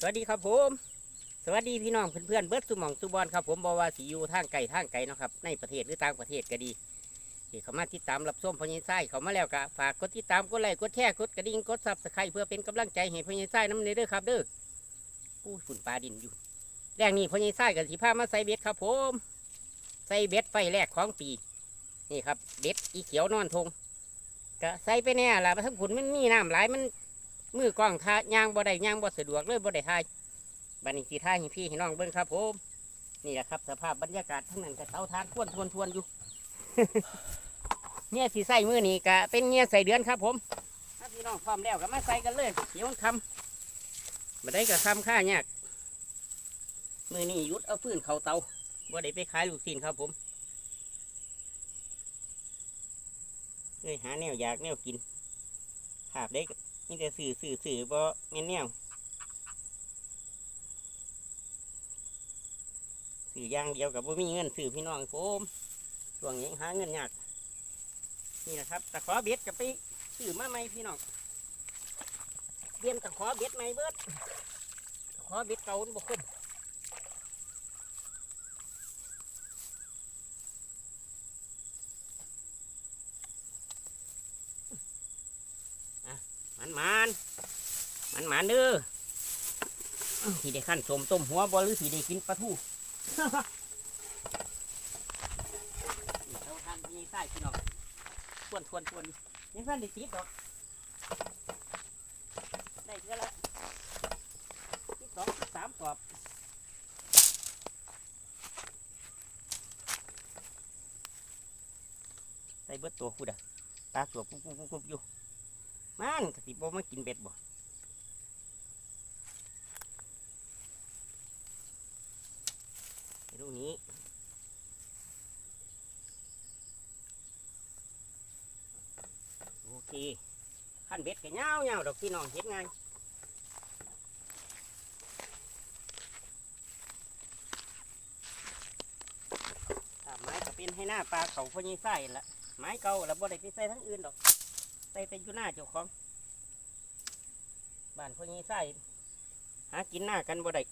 สวัสดีครับผม สวัสดีพี่น้องเพื่อนๆเบิร์ดสุหมองสุบอลครับผมบอว่าสีอยู่ทางไก่ทางไก่นะครับในประเทศหรือต่างประเทศก็ดีที่เขามาติดตามรับชมพญายไส้เขามาแล้วก็ฝากกดติดตามกดไลค์กดแชร์กดกระดิ่งกดซับสไครต์เพื่อเป็นกำลังใจให้พญายไส้น้ำเนเด้อครับเด้อกู้ฝุ่นปลาดินอยู่แรกนี้พญายไส้กับสีผ้ามาใส่เบ็ดครับผมใส่เบ็ดไฟแรกของปี นี่ครับเบ็ดอีเขียวนอนทงก็ใส่ไปแน่ละทั้งผุนมันมีน้ำหลายมัน มือกล้องทายางบ่ได้ยางบ่สะดวกเลยบ่ได้ทายบันี้สีทายให้พี่ให้น้องเบิ่งครับผมนี่แหละครับสภาพบรรยากาศทั้งนั้นกับเตาทานทวนทวนทวนอยู่ เนี่ยสีใส่มือนี่ก็เป็นเงี้ยใส่เดือนครับ ผมถ้าพี่น้องพร้อมแล้วก็มาใส่กันเลยเดี๋ยวมันทำมาได้ก็ทำค่ายากมือนี่ยุดเอาฟืนเขาเตาบ่ได้ไปขายลูกศิลครับผมเลยหาแนวอยากแนวกินขาบได้ก็ มีแต่สื่อสื่อสื่อบ่แม่นแนวสื่อย่างเดียวกับบ่มีเงินสื่อพี่น้องผมช่วงนี้หาเงินยากนี่นะครับตะขอเบ็ดกับไปสื่อมาไหมพี่น้องเรียนตะขอเบ็ดไหมเบิดขอเบ็ดเก่าบนบ่คม มันมันมันมันเด้ออ้าวสีได้ขั้นสมต้มหัวบ่หรือสีได้กินปลาทูเราทานมีใต้พี่น้องทวนทวนทวนยังสั้นได้ติดดอกได้เท่าละสิบสองสิบสามกรอบใส่เบิดตัวพูดอะตาตัวปุ๊บปุ๊บปุ๊บปุ๊บอยู่ มันกติบ่มากินเบ็ดบ่ไปดูนี้โอเคขั้นเบ็ดก็เงาเงาดอกพี่น้องเห็นไงถ้าไม้ก็เป็นให้หน้าปลาเขาพอยี่ไส้ละไม้เก่าแล้วบ่ได้ไปใส่ทั้งอื่นดอก ใส่แต่อยู่หน้าเจ้าของบ้านพวกนี้ใส่หากินหน้ากันบ่ได้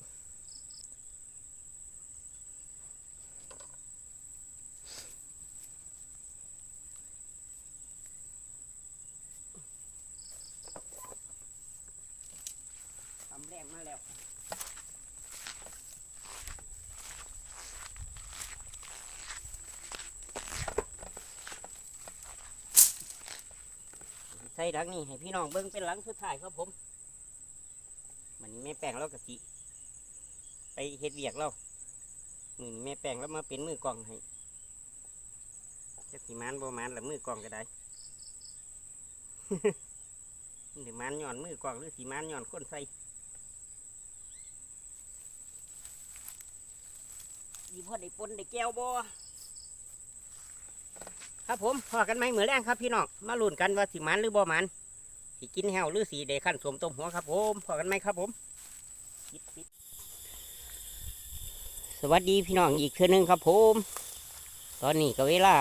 ทำแรงมาแล้ว หลังนี่ให้พี่น้องเบิ้งเป็นหลังสุดท้ายครับผมมันนี้แม่แป้งเรากะทิไปเฮ็ดเวียกเรานี่แม่แป้งแล้วมาเป็นมือกลองให้จะสีมันบ่มันหรือมือกลองก็ได้หรือมันหย้อนมือกลองหรือสีมันหย้อนคนใส่ดีพอได้ปนได้แก้วบ่ ครับผมพอกันไหมเหมือนแรงครับพี่น้องมาลุ้นกันว่าสีมันหรือบ่มันสีกินแห้วหรือสีเดขั้นสมต้มหัวครับผมพอกันไหมครับผม สวัสดีพี่น้องอีกเทื่อหนึงครับผม ตอนนี้ก็เวลา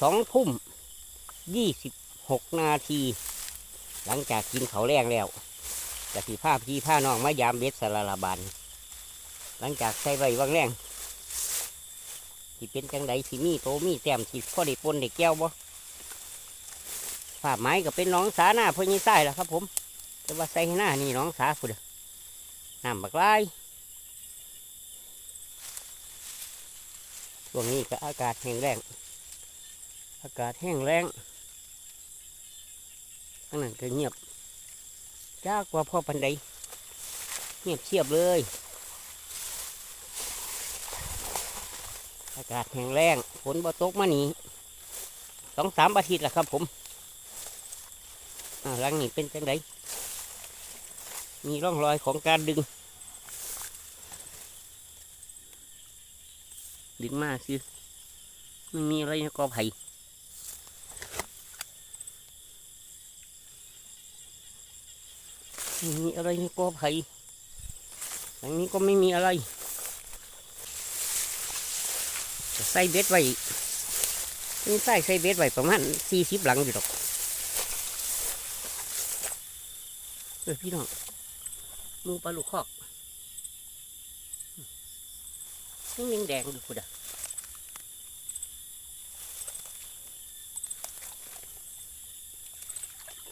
สองทุ่มยี่สิบหกนาที หลังจากกินเขาแรงแล้วกะสีผ้าพี่ผ้าน้องมายามเบ็ดสารลาบานหลังจากใส่ใบวางแรง สิเป็นจังไดสิมีโตมีแต้มสิพ่อได้ปนได้แก้วบ่ภาไม้ก็เป็นน้องสาหน้าพ่อยี่ใต้ล้วครับ ผมแต่ว่าใส่หน้านี่น้องสาพุ่นน่ะน้ำบักไล่ช่วงนี้ก็อากาศแห้งแรงอากาศแห้งแรงอันนั้นก็เงียบจ้ากว่าพ่อปันใดเงียบเชียบเลยากาศแห้งแรงฝนบ่ตกมานี่สองสามอาทิตย์แล้วครับผมอ่าหลังนี้เป็นจังไดมีร่องรอยของการดึง ดึงมากสิไม่มีอะไรกอไผ่ไม่มีอะไรกอไผ่หลังนี้ก็ไม่มีอะไร ใส่เบ็ดไว้นี่ใส่ใส่เบ็ดไว้ประมาณสี่สิบหลังอยู่ดอกเออพี่น้องมูปลาลูกคอกนี่แดงๆดูพุดอะ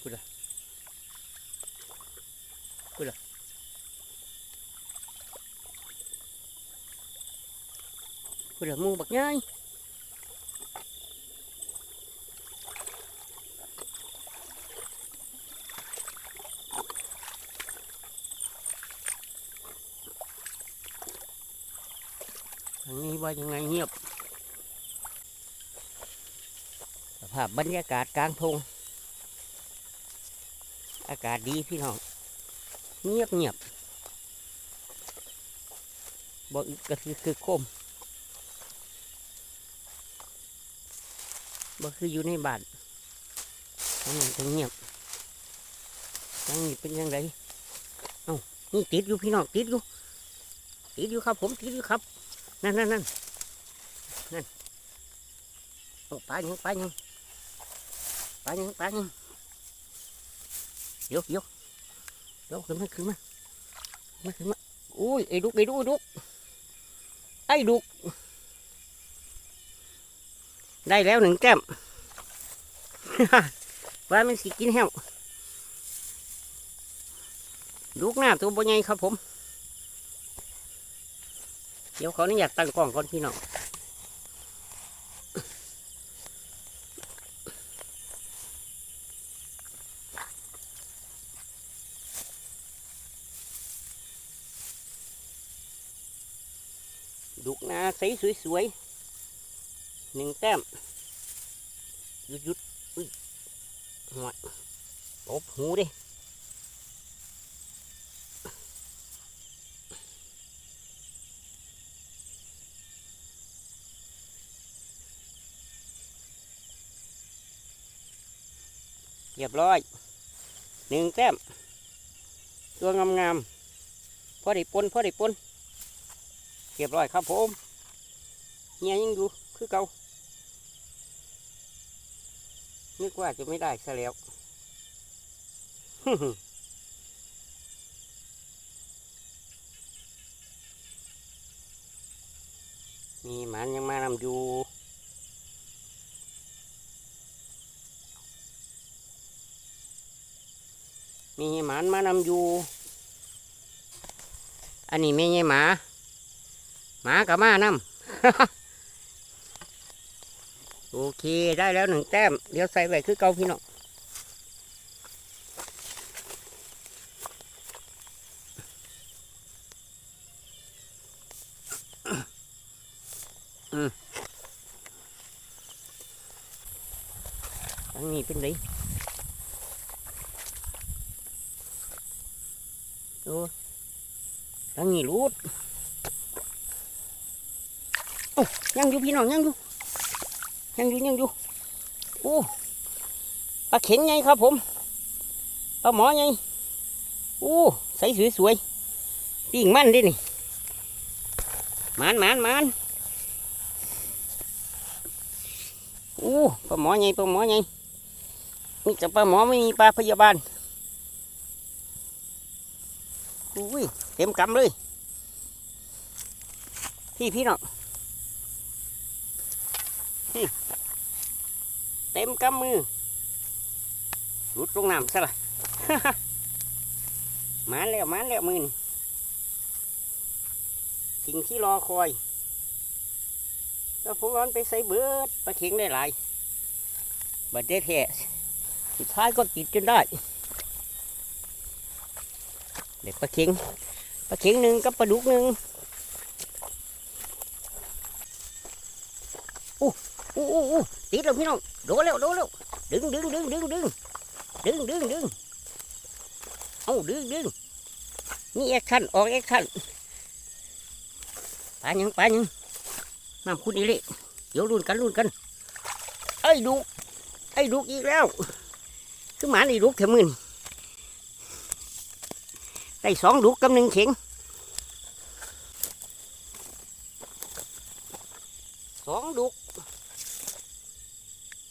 พุดอะพุดอะ พุดอะหมูบักง่ายทางนี้ว่ายังไงเงียบ สภาพบรรยากาศกลางทงอากาศดีพี่น้อง เงียบเงียบบ่อึกก็คือคือคม บ่คืออยู่ในบ้านทางนั้นจะเงียบทางนี้เป็นยังไงเอ้านี่ติดอยู่พี่น้องติดอยู่ติดอยู่ครับผมติดอยู่ครับ นั่นนั่นนั่นนั่นโอ้ปลายังปลายังปลายังปลายังยกยกยกขึ้นมาขึ้นมามาขึ้นมาอุ้ยไอ้ดุกไอ้ดุกไอ้ดุกไอ้ดุก ได้แล้วหนึ่งแก้มว่ามันสิกินแห้วดุกหน้าตัวบใหญ่ครับผม เดี๋ยวเขานี่อยากตั้งกล้องก่อนพี่น้องดุกนาใสสวยๆ หนึ่งแต้มยุดยุดอุ้ยหัวตบหูดิเรียบร้อยหนึ่งแต้ม ตัวงามๆพอได้ปนพอได้ปนเรียบร้อยครับผมเนี่ยยังอยู่คือเก่า นึกว่าจะไม่ได้ซะแล้วมีหมันยังมานำอยู่มีหมานมานำอยู่ อันนี้ไม่ใช่หมา หมากับมานำ โอเคได้แล้วหนึ่งแต้ม เดี๋ยวใส่ไว้คือเก่าพี่น้องอันนี้เป็นไรโอ้ทั้งนี้รูดโอ้ยังอยู่พี่น้องยังอยู่ ยังอยู่ยังอยู่โอ้ปลาเข็งไงครับผมปลาหมอไงโอ้ใสสวยๆปิ้งมันดินี่มันมันมันโอ้ปลาหมอไงปลาหมอไงมีแต่ปลาหมอไม่มีปลาพยาบาลอุ้ยเต็มกำเลย พี่พี่น้องพี่เต็ มกำมือหลุดลงน้ำซะละมาแล้วมาแล้วมือนสิ่งที่รอคอยแล้วผมวันไปใส่เบิดปลาเข็งได้หลายบัดได้แท้สุดท้ายก็ติดจนได้เด็กปลาเข็งปลาเข็งหนึ่งกับปลาดุกหนึ่ง อู้อู้อู้ติดแล้วพี่น้องโดนแล้วโดนแล้วดึงดึงดึงดึงดึงดึงดึงดึงเอาดึงดึงนี่แอคชั่นออกแอคชั่นปลายังปลายังน้ำคุณอีเล่เดี๋ยวรุ่นกันรุ่นกันไอ้ดุกไอ้ดุกอีกแล้วคือหมาไอ้ดุกเถอะมือนได้สองดุกกับหนึ่งเข็งสองดุก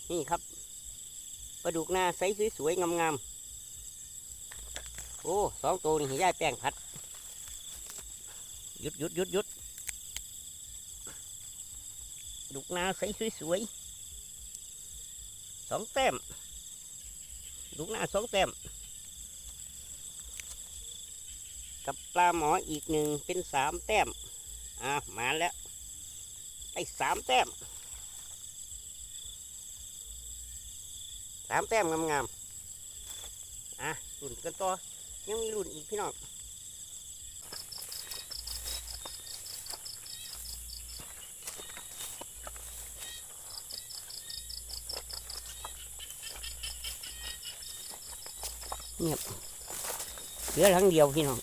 นี่ครับ ปลาดุกหน้าใสสวยๆงามๆโอ้สองตัวนี่ให้ย่ายแป้งพัดหยุดหยุดหยุดหยุดลูกนาใสสวยๆสองแต้มลูกนาสองแต้มกับปลาหมออีกหนึ่งเป็นสามแต้มอะมาแล้วได้สามแต้มามแต้มงามๆอะรุ่นกันต่อยังมีรุ่นอีกพี่น้องเงียบเหลือทั้งเดียวพี่น้อง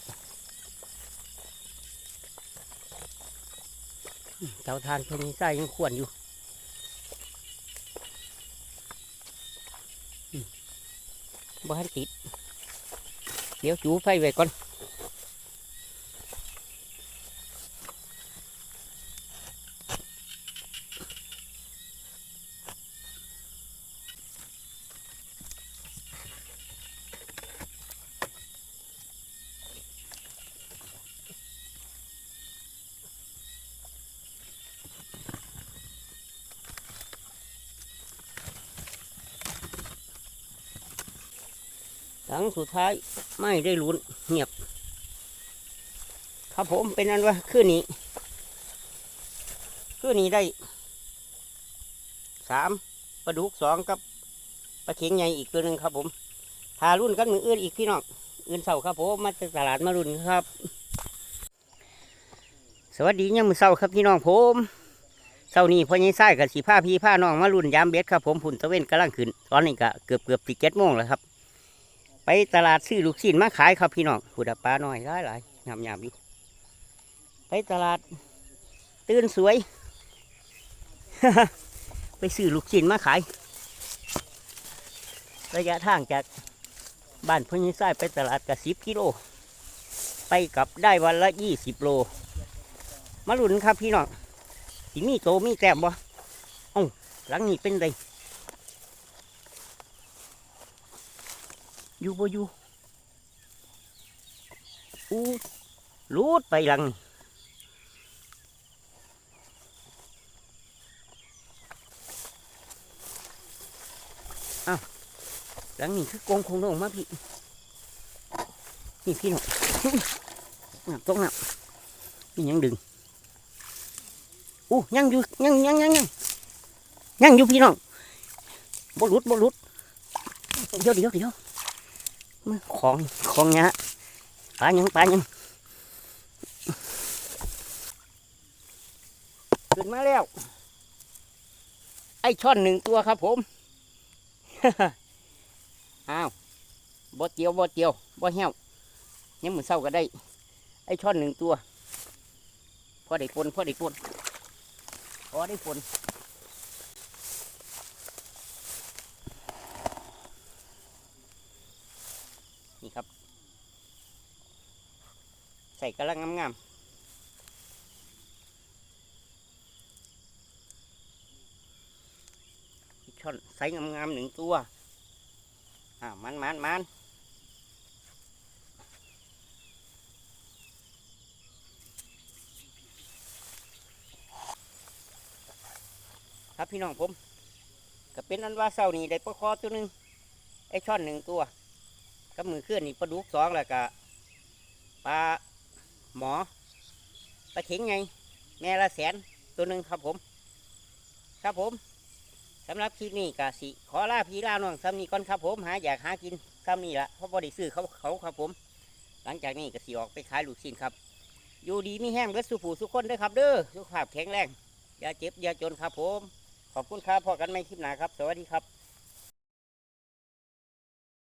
เตาทานเพิ่นมีไส้ยังขวนอยู่อืม บ่ให้ติด เดี๋ยวจูไฟไว้ก่อน หลังสุดท้ายไม่ได้ลุ้นเงียบ ครับผมเป็นอันว่าคืนนี้คืนนี้ได้สามปลาดุกสองกับปลาเข็งใหญ่อีกตัวหนึ่งครับผมทารุ่นกันมืออื่นอีกพี่น้องอื่นเสาครับผมมาจากตลาดมารุ่นครับ สวัสดียังมือเสาครับพี่น้องผมเสานี้พอใหญ่ไส้กับสีผ้าพี่ผ้าน้องมารุ่นยามเบ็ดครับผมผุนตะเวนกำลังขึ้นตอนนี้ก็เกือบเกือบสิเจ็ดโมงแล้วครับ ตลาดซื้อลูกชิ้นมาขายครับพี่น้องหูดปลาหน่อยหลายหลายๆยำยำอยู่ไปตลาด ตื่นสวย ไปซื้อลูกชิ้นมาขาย ระยะทางจากบ้านพญิไส้ไปตลาดกับสิบกิโล ไปกลับได้วันละยี่สิบโล มาลุ้นครับพี่น้องสีมีโตมีแต้มบ่เอ้าหลังนี้เป็นไร อยู่บ่อยู่อู้รูดไปหลังนี่อ้าวหลังนี่คือโกงคงลงมาพี่นี่พี่น้องอุ๊ยน้ำตกน้ำนี่ยังดึงอู้ยังอยู่ยังยังยังยังยังอยู่พี่น้องบ่หลุดบ่หลุดเดี๋ยวเดี๋ยวเดี๋ยวมัน ของของเนี้ยปลายังปลายังขึ้นมาแล้ว ไอช่อนหนึ่งตัวครับผมอ้าวบ่เจียวบ่เจียวบ่เหี่ยวยังมือเศร้าก็ได้ ไอช่อนหนึ่งตัว พอได้ปนพอได้ปนพอได้ปนครับ ใส่ กระลังงามๆอีกช่อนใส่งามๆหนึ่งตัวอ่ามันมันมันครับพี่น้องผมก็เป็นอันว่าเศร้านี่ได้ปลาคอตัวหนึ่งไอช่อนหนึ่งตัวกับมือเคลื่อนนี่ปลาดุกสองแล้วก็ปลา หมอปลาเข็งไง แม่ละแสนตัวหนึ่งครับผม ครับผมสำหรับคลิปนี้กะสิ ขอลาพี่ลาน้องซ้ำนี้ก่อนครับผมหาอยากหากินซ้ำนี้ละเพราะบริซื้อเขาเขาครับผม หลังจากนี้ก็สิออกไปขายลูกชิ้นครับ อยู่ดีมีแห้งเบิดสุผูสุกคนด้อครับ เด้อสุขภาพแข็งแรงอย่าเจ็บอย่าจนครับผม ขอบคุณครับพอกันไม่คลิปหนาครับ สวัสดีครับ